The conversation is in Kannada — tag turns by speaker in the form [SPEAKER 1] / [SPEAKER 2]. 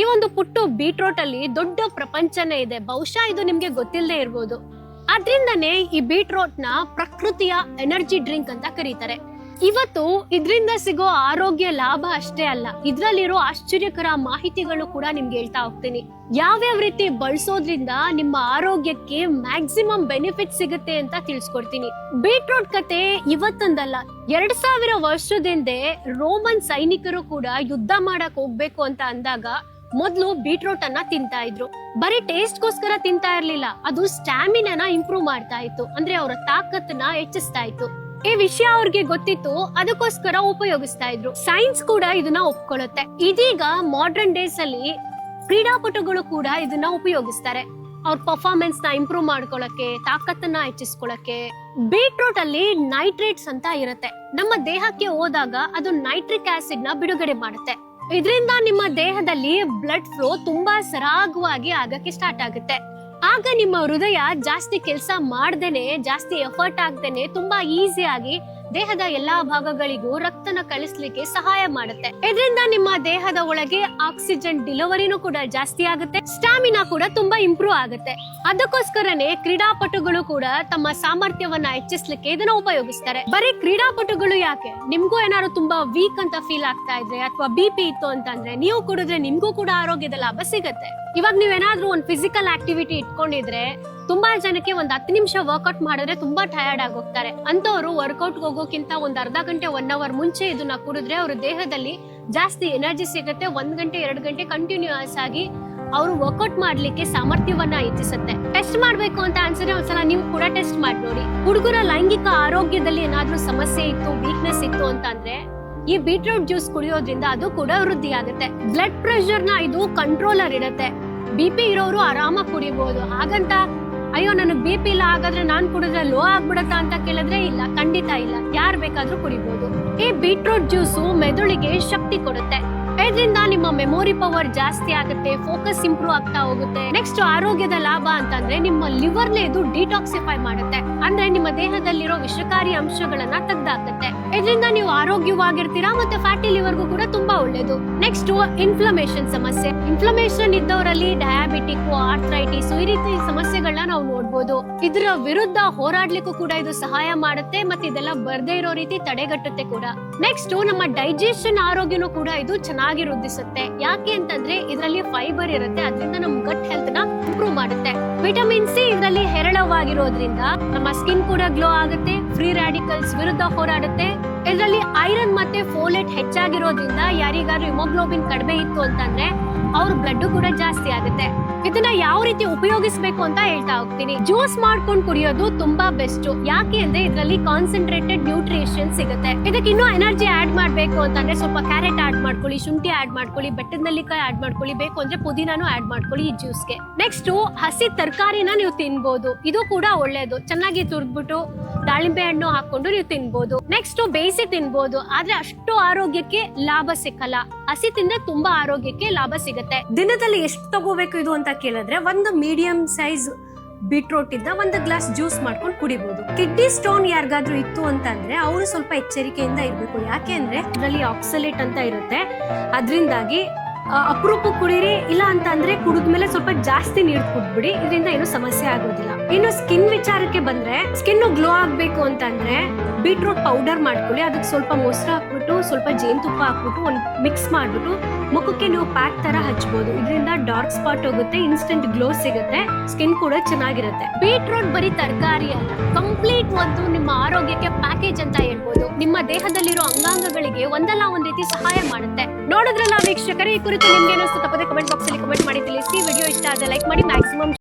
[SPEAKER 1] ಈ ಒಂದು ಪುಟ್ಟು ಬೀಟ್ರೋಟ್ ಅಲ್ಲಿ ದೊಡ್ಡ ಪ್ರಪಂಚನೇ ಇದೆ. ಬಹುಶಃ ಇದು ನಿಮ್ಗೆ ಗೊತ್ತಿಲ್ಲದೆ ಇರ್ಬೋದು. ಅದರಿಂದನೇ ಈ ಬೀಟ್ರೋಟ್ನ ಪ್ರಕೃತಿಯ ಎನರ್ಜಿ ಡ್ರಿಂಕ್ ಅಂತ ಕರೀತಾರೆ. ಇವತ್ತು ಇದರಿಂದ ಸಿಗೋ ಆರೋಗ್ಯ ಲಾಭ ಅಷ್ಟೇ ಅಲ್ಲ, ಇದ್ರಲ್ಲಿರೋ ಆಶ್ಚರ್ಯಕರ ಮಾಹಿತಿಗಳು ಕೂಡ ನಿಮ್ಗೆ ಹೇಳ್ತಾ ಹೋಗ್ತೀನಿ. ಯಾವ್ಯಾವ ರೀತಿ ಬಳಸೋದ್ರಿಂದ ನಿಮ್ಮ ಆರೋಗ್ಯಕ್ಕೆ ಮ್ಯಾಕ್ಸಿಮಮ್ ಬೆನಿಫಿಟ್ ಸಿಗುತ್ತೆ ಅಂತ ತಿಳಿಸ್ಕೊಡ್ತೀನಿ. ಬೀಟ್ರೂಟ್ ಕತೆ ಇವತ್ತೊಂದಲ್ಲ, ಎರಡ್ ಸಾವಿರ ವರ್ಷದಿಂದೆ ರೋಮನ್ ಸೈನಿಕರು ಕೂಡ ಯುದ್ಧ ಮಾಡಕ್ ಹೋಗ್ಬೇಕು ಅಂತ ಅಂದಾಗ ಮೊದ್ಲು ಬೀಟ್ರೂಟ್ ಅನ್ನ ತಿಂತಾ ಇದ್ರು. ಬರೀ ಟೇಸ್ಟ್ ಗೋಸ್ಕರ ತಿಂತಾ ಇರ್ಲಿಲ್ಲ, ಅದು ಸ್ಟಾಮಿನಾನ ಇಂಪ್ರೂವ್ ಮಾಡ್ತಾ ಇತ್ತು. ಅಂದ್ರೆ ಅವರ ತಾಕತ್ತನ್ನ ಹೆಚ್ಚಿಸ್ತಾ ಇತ್ತು. ಈ ವಿಷಯ ಅವ್ರಿಗೆ ಗೊತ್ತಿತ್ತು, ಅದಕ್ಕೋಸ್ಕರ ಉಪಯೋಗಿಸ್ತಾ ಇದ್ರು. ಸೈನ್ಸ್ ಕೂಡ ಇದನ್ನ ಒಪ್ಕೊಳ್ಳುತ್ತೆ. ಇದೀಗ ಮಾಡರ್ನ್ ಡೇಸ್ ಅಲ್ಲಿ ಕ್ರೀಡಾಪಟುಗಳು ಕೂಡ ಇದನ್ನ ಉಪಯೋಗಿಸ್ತಾರೆ. ಅವ್ರ ಪರ್ಫಾರ್ಮೆನ್ಸ್ನ ಇಂಪ್ರೂವ್ ಮಾಡ್ಕೊಳಕ್ಕೆ, ತಾಕತ್ತನ್ನ ಹೆಚ್ಚಿಸ್ಕೊಳಕ್ಕೆ. ಬೀಟ್ರೂಟ್ ಅಲ್ಲಿ ನೈಟ್ರೇಟ್ಸ್ ಅಂತ ಇರುತ್ತೆ. ನಮ್ಮ ದೇಹಕ್ಕೆ ಹೋದಾಗ ಅದು ನೈಟ್ರಿಕ್ ಆಸಿಡ್ನ ಬಿಡುಗಡೆ ಮಾಡುತ್ತೆ. ಇದರಿಂದ ನಿಮ್ಮ ದೇಹದಲ್ಲಿ ಬ್ಲಡ್ ಫ್ಲೋ ತುಂಬಾ ಸರಾಗವಾಗಿ ಆಗಕ್ಕೆ ಸ್ಟಾರ್ಟ್ ಆಗುತ್ತೆ. ಆಗ ನಿಮ್ಮ ಹೃದಯ ಜಾಸ್ತಿ ಕೆಲಸ ಮಾಡ್ದೇನೆ, ಜಾಸ್ತಿ ಎಫರ್ಟ್ ಆಗ್ದೇನೆ ತುಂಬಾ ಈಸಿಯಾಗಿ ದೇಹದ ಎಲ್ಲಾ ಭಾಗಗಳಿಗೂ ರಕ್ತನ ಕಳಿಸ್ಲಿಕ್ಕೆ ಸಹಾಯ ಮಾಡುತ್ತೆ. ಇದರಿಂದ ನಿಮ್ಮ ದೇಹದ ಒಳಗೆ ಆಕ್ಸಿಜನ್ ಡಿಲಿವರಿನೂ ಕೂಡ ಜಾಸ್ತಿ ಆಗುತ್ತೆ. ಸ್ಟಾಮಿನಾ ಕೂಡ ತುಂಬಾ ಇಂಪ್ರೂವ್ ಆಗುತ್ತೆ. ಅದಕ್ಕೋಸ್ಕರನೇ ಕ್ರೀಡಾಪಟುಗಳು ಕೂಡ ತಮ್ಮ ಸಾಮರ್ಥ್ಯವನ್ನ ಹೆಚ್ಚಿಸ್ಲಿಕ್ಕೆ ಇದನ್ನ ಉಪಯೋಗಿಸ್ತಾರೆ. ಬರೀ ಕ್ರೀಡಾಪಟುಗಳು ಯಾಕೆ? ನಿಮ್ಗೂ ಏನಾದ್ರು ತುಂಬಾ ವೀಕ್ ಅಂತ ಫೀಲ್ ಆಗ್ತಾ ಇದ್ರೆ ಅಥವಾ ಬಿ ಪಿ ಇತ್ತು ಅಂತಂದ್ರೆ ನೀವು ಕುಡಿದ್ರೆ ನಿಮ್ಗೂ ಕೂಡ ಆರೋಗ್ಯದ ಲಾಭ ಸಿಗತ್ತೆ. ಇವಾಗ ನೀವೇನಾದ್ರೂ ಒಂದು ಫಿಸಿಕಲ್ ಆಕ್ಟಿವಿಟಿ ಇಟ್ಕೊಂಡಿದ್ರೆ ತುಂಬಾ ಜನಕ್ಕೆ ಒಂದ್ ಹತ್ತು ನಿಮಿಷ ವರ್ಕೌಟ್ ಮಾಡಿದ್ರೆ ತುಂಬಾ ಟಯರ್ಡ್ ಆಗೋಗ್ತಾರೆ. ಅಂತವ್ರು ವರ್ಕೌಟ್ ಹೋಗೋಕ್ಕಿಂತ ಒಂದ್ ಅರ್ಧ ಗಂಟೆ ಒನ್ ಅವರ್ ಮುಂಚೆ ಇದನ್ನ ಕುಡಿದ್ರೆ ಅವ್ರ ದೇಹದಲ್ಲಿ ಜಾಸ್ತಿ ಎನರ್ಜಿ ಸಿಗುತ್ತೆ. ಒಂದ್ ಗಂಟೆ, ಎರಡು ಗಂಟೆ ಕಂಟಿನ್ಯೂಸ್ ಆಗಿ ಅವರು ವರ್ಕೌಟ್ ಮಾಡ್ಲಿಕ್ಕೆ ಸಾಮರ್ಥ್ಯವನ್ನ ಹೆಚ್ಚಿಸುತ್ತೆ. ಟೆಸ್ಟ್ ಮಾಡ್ಬೇಕು ಅಂತ ಅನ್ಸಿದ್ರೆ ಒಂದ್ಸಲ ನೀವು ಕೂಡ ಟೆಸ್ಟ್ ಮಾಡಿ ನೋಡಿ ಹುಡುಗರ ಲೈಂಗಿಕ ಆರೋಗ್ಯದಲ್ಲಿ ಏನಾದ್ರೂ ಸಮಸ್ಯೆ ಇತ್ತು ವೀಕ್ನೆಸ್ ಇತ್ತು ಅಂತ ಅಂದ್ರೆ ಈ ಬೀಟ್ರೂಟ್ ಜ್ಯೂಸ್ ಕುಡಿಯೋದ್ರಿಂದ ಅದು ಕೂಡ ವೃದ್ಧಿ ಆಗುತ್ತೆ. ಬ್ಲಡ್ ಪ್ರೆಷರ್ನ ಇದು ಕಂಟ್ರೋಲರ್ ಇರುತ್ತೆ ಬಿ ಪಿ ಇರೋರು ಆರಾಮಾಗಿ ಕುಡಿಬಹುದು ಹಾಗಂತ, ಅಯ್ಯೋ, ನನಗೆ ಬಿ ಪಿ ಇಲ್ಲ, ಹಾಗಾದ್ರೆ ನಾನ್ ಕುಡಿದ್ರೆ ಲೋ ಆಗ್ಬಿಡತ್ತಾ ಅಂತ ಕೇಳಿದ್ರೆ ಇಲ್ಲ, ಖಂಡಿತ ಇಲ್ಲ. ಯಾರ್ ಬೇಕಾದ್ರೂ ಕುಡಿಬಹುದು ಈ ಬೀಟ್ರೂಟ್ ಜ್ಯೂಸು ಮೆದುಳಿಗೆ ಶಕ್ತಿ ಕೊಡುತ್ತೆ. ಇದರಿಂದ ನಿಮ್ಮ ಮೆಮೊರಿ ಪವರ್ ಜಾಸ್ತಿ ಆಗುತ್ತೆ ಫೋಕಸ್ ಇಂಪ್ರೂವ್ ಆಗ್ತಾ ಹೋಗುತ್ತೆ. ನೆಕ್ಸ್ಟ್ ಆರೋಗ್ಯದ ಲಾಭ ಅಂತಂದ್ರೆ ನಿಮ್ಮ ಲಿವರ್ನ ಇದು ಡಿಟಾಕ್ಸಿಫೈ ಮಾಡುತ್ತೆ. ಅಂದ್ರೆ ನಿಮ್ಮ ದೇಹದಲ್ಲಿರೋ ವಿಷಕಾರಿ ಅಂಶಗಳನ್ನ ತೆಗ್ದಾಕತ್ತೆ. ಇದರಿಂದ ನೀವು ಆರೋಗ್ಯವಾಗಿರ್ತೀರಾ ಮತ್ತೆ ಫ್ಯಾಟಿ ಲಿವರ್ಗೂ ಕೂಡ ತುಂಬಾ ಒಳ್ಳೇದು. ನೆಕ್ಸ್ಟ್ ಇನ್ಫ್ಲಮೇಷನ್ ಸಮಸ್ಯೆ. ಇನ್ಫ್ಲಮೇಷನ್ ಇದ್ದವರಲ್ಲಿ ಡಯಾಬಿಟಿಕ್ ಆರ್ಥ್ರೈಟಿಸ್ ಈ ರೀತಿ ಸಮಸ್ಯೆಗಳನ್ನ ನಾವು ನೋಡ್ಬೋದು. ಇದರ ವಿರುದ್ಧ ಹೋರಾಡ್ಲಿಕ್ಕೂ ಕೂಡ ಇದು ಸಹಾಯ ಮಾಡುತ್ತೆ, ಮತ್ತೆ ಇದೆಲ್ಲ ಬರ್ದೇ ಇರೋ ರೀತಿ ತಡೆಗಟ್ಟುತ್ತೆ ಕೂಡ. ನೆಕ್ಸ್ಟ್ ನಮ್ಮ ಡೈಜೆಷನ್ ಆರೋಗ್ಯನೂ ಕೂಡ ಇದು ಚೆನ್ನಾಗಿ ವೃದ್ಧಿಸುತ್ತೆ. ಯಾಕೆ ಅಂತಂದ್ರೆ ಇದರಲ್ಲಿ ಫೈಬರ್ ಇರುತ್ತೆ, ಅದರಿಂದ ನಮ್ಮ ಗಟ್ ಹೆಲ್ತ್ನ ಇಂಪ್ರೂವ್ ಮಾಡುತ್ತೆ. ವಿಟಮಿನ್ ಸಿ ಇದರಲ್ಲಿ ಹೇರಳವಾಗಿರೋದ್ರಿಂದ ನಮ್ಮ ಸ್ಕಿನ್ ಕೂಡ ಗ್ಲೋ ಆಗುತ್ತೆ ಫ್ರೀ ರಾಡಿಕಲ್ಸ್ ವಿರುದ್ಧ ಹೋರಾಡುತ್ತೆ. ಇದರಲ್ಲಿ ಐರನ್ ಮತ್ತೆ ಫೋಲೆಟ್ ಹೆಚ್ಚಾಗಿರೋದ್ರಿಂದ ಯಾರಿಗಾದ್ರೂ ಹಿಮೋಗ್ಲೋಬಿನ್ ಕಡಿಮೆ ಇತ್ತು ಅಂತಂದ್ರೆ ಅವ್ರ ಬ್ಲಡ್ ಕೂಡ ಜಾಸ್ತಿ ಆಗುತ್ತೆ. ಇದನ್ನ ಯಾವ ರೀತಿ ಉಪಯೋಗಿಸಬೇಕು ಅಂತ ಹೇಳ್ತಾ ಹೋಗ್ತೀನಿ. ಜ್ಯೂಸ್ ಮಾಡ್ಕೊಂಡು ಕುಡಿಯೋದು ತುಂಬಾ ಬೆಸ್ಟ್. ಯಾಕೆ ಅಂದ್ರೆ ಇದರಲ್ಲಿ ಕಾನ್ಸಂಟ್ರೇಟೆಡ್ ನ್ಯೂಟ್ರಿಷನ್ ಸಿಗುತ್ತೆ. ಇದಕ್ಕೆ ಇನ್ನೂ ಎನರ್ಜಿ ಆಡ್ ಮಾಡ್ಬೇಕು ಅಂತಂದ್ರೆ ಸ್ವಲ್ಪ ಕ್ಯಾರೆಟ್ ಆಡ್ ಮಾಡ್ಕೊಳ್ಳಿ, ಶುಂಠಿ ಆಡ್ ಮಾಡ್ಕೊಳ್ಳಿ ಬೆಟ್ಟದ ನಲ್ಲಿಕಾಯಿ ಆಡ್ ಮಾಡ್ಕೊಳ್ಳಿ, ಬೇಕು ಅಂದ್ರೆ ಪುದೀನಾನು ಆಡ್ ಮಾಡ್ಕೊಳ್ಳಿ ಈ ಜ್ಯೂಸ್ಗೆ. ನೆಕ್ಸ್ಟ್ ಹಸಿ ತರಕಾರಿನ ನೀವು ತಿನ್ಬೋದು. ಇದು ಕೂಡ ಒಳ್ಳೇದು. ಚೆನ್ನಾಗಿ ತುರ್ದ್ಬಿಟ್ಟು ದಾಳಿಂಬೆ ಹಣ್ಣು ಹಾಕೊಂಡು ನೀವು ತಿನ್ಬೋದು. ನೆಕ್ಸ್ಟ್ ಬೇಯಿಸಿ ತಿನ್ಬೋದು, ಆದ್ರೆ ಅಷ್ಟು ಆರೋಗ್ಯಕ್ಕೆ ಲಾಭ ಸಿಕ್ಕಲ್ಲ. ಹಸಿ ತಿಂದ್ರೆ ತುಂಬಾ ಆರೋಗ್ಯಕ್ಕೆ ಲಾಭ ಸಿಗುತ್ತೆ.
[SPEAKER 2] ದಿನದಲ್ಲಿ ಎಷ್ಟು ತಗೋಬೇಕು ಇದು ಅಂತ ಕೇಳಿದ್ರೆ, ಒಂದು ಮೀಡಿಯಂ ಸೈಜ್ ಬೀಟ್ರೋಟ್ ಇದ್ದ ಒಂದು ಗ್ಲಾಸ್ ಜ್ಯೂಸ್ ಮಾಡ್ಕೊಂಡು ಕುಡಿಬಹುದು ಕಿಡ್ನಿ ಸ್ಟೋನ್ ಯಾರಿಗಾದ್ರೂ ಇತ್ತು ಅಂತಂದ್ರೆ, ಅವರು ಸ್ವಲ್ಪ ಎಚ್ಚರಿಕೆಯಿಂದ ಇರಬೇಕು. ಯಾಕೆ ಅಂದ್ರೆ,
[SPEAKER 1] ಅದರಲ್ಲಿ ಆಕ್ಸಲೇಟ್ ಅಂತ ಇರುತ್ತೆ. ಅದರಿಂದಾಗಿ ಅಪರೂಪ ಕುಡೀರಿ, ಇಲ್ಲ ಅಂತ ಅಂದ್ರೆ ಕುಡಿದ್ಮೇಲೆ ಸ್ವಲ್ಪ ಜಾಸ್ತಿ ನೀರು ಕುಡ್ಬಿಡಿ ಇದರಿಂದ ಏನು ಸಮಸ್ಯೆ ಆಗೋದಿಲ್ಲ. ಇನ್ನು ಸ್ಕಿನ್ ವಿಚಾರಕ್ಕೆ ಬಂದ್ರೆ ಸ್ಕಿನ್ ಗ್ಲೋ ಆಗ್ಬೇಕು ಅಂತಂದ್ರೆ ಬೀಟ್ರೂಟ್ ಪೌಡರ್ ಮಾಡ್ಕೊಳ್ಳಿ. ಅದಕ್ಕೆ ಸ್ವಲ್ಪ ಮೊಸರು ಹಾಕ್ಬಿಟ್ಟು, ಸ್ವಲ್ಪ ಜೇನುತುಪ್ಪ ಹಾಕ್ಬಿಟ್ಟು ಒಂದು ಮಿಕ್ಸ್ ಮಾಡ್ಬಿಟ್ಟು ಮುಖಕ್ಕೆ ನೀವು ಪ್ಯಾಕ್ ತರ ಹಚ್ಬೋದು. ಇದರಿಂದ ಡಾರ್ಕ್ ಸ್ಪಾಟ್ ಹೋಗುತ್ತೆ ಇನ್ಸ್ಟೆಂಟ್ ಗ್ಲೋ ಸಿಗುತ್ತೆ ಸ್ಕಿನ್ ಕೂಡ ಚೆನ್ನಾಗಿರುತ್ತೆ. ಬೀಟ್ರೂಟ್ ಬರೀ ತರಕಾರಿ ಅಲ್ಲ ಕಂಪ್ಲೀಟ್ ಒಂದು ನಿಮ್ಮ ಆರೋಗ್ಯಕ್ಕೆ ಪ್ಯಾಕೇಜ್ ಅಂತ ಹೇಳ್ಬೋದು. ನಿಮ್ಮ ದೇಹದಲ್ಲಿರೋ ಅಂಗಾಂಗಗಳಿಗೆ ಒಂದಲ್ಲ ಒಂದ್ ರೀತಿ ಸಹಾಯ ಮಾಡುತ್ತೆ. ನೋಡಿದ್ರಲ್ಲ ವೀಕ್ಷಕರೇ, ಈ ಕುರಿತು ನಿಮ್ಗೆ ಏನಿಸ್ತು ತಪ್ಪದೆ ಕಮೆಂಟ್ ಬಾಕ್ಸ್ ಅಲ್ಲಿ ಕಮೆಂಟ್ ಮಾಡಿ ತಿಳಿಸಿ. ವಿಡಿಯೋ ಇಷ್ಟ ಆದ್ರೆ ಲೈಕ್ ಮಾಡಿ ಮ್ಯಾಕ್ಸಿಮಮ್